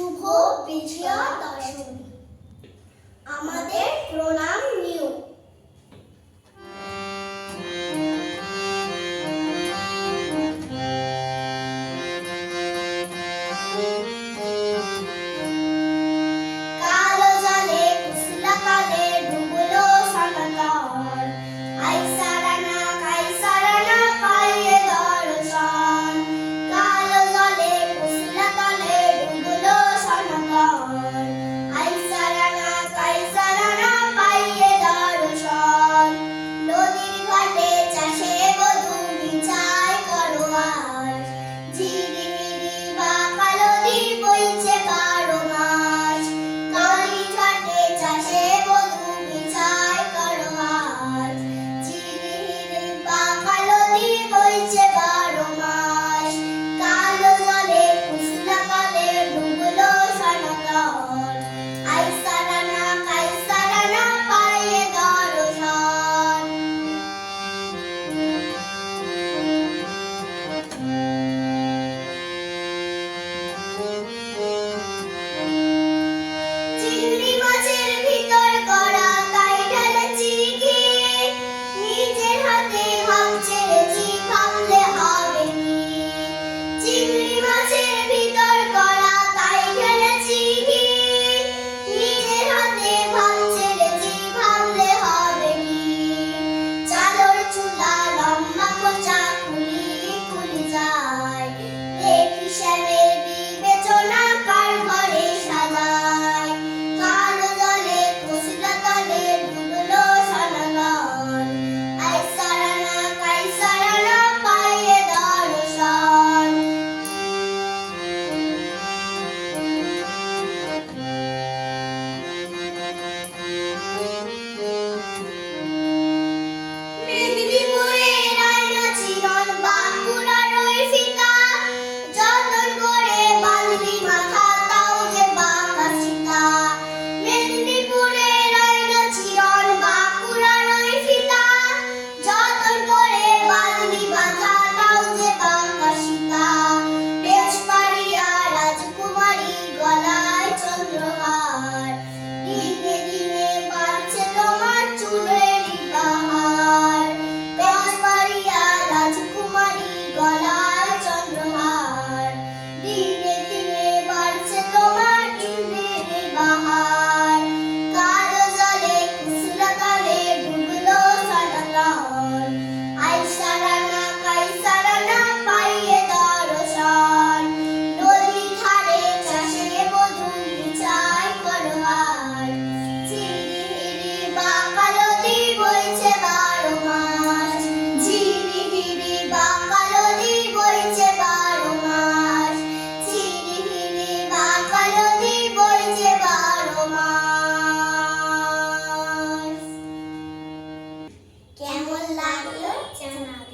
শুভ বিজয়া দশমী। আমাদের প্রণাম new. Like చేస్తున్నారు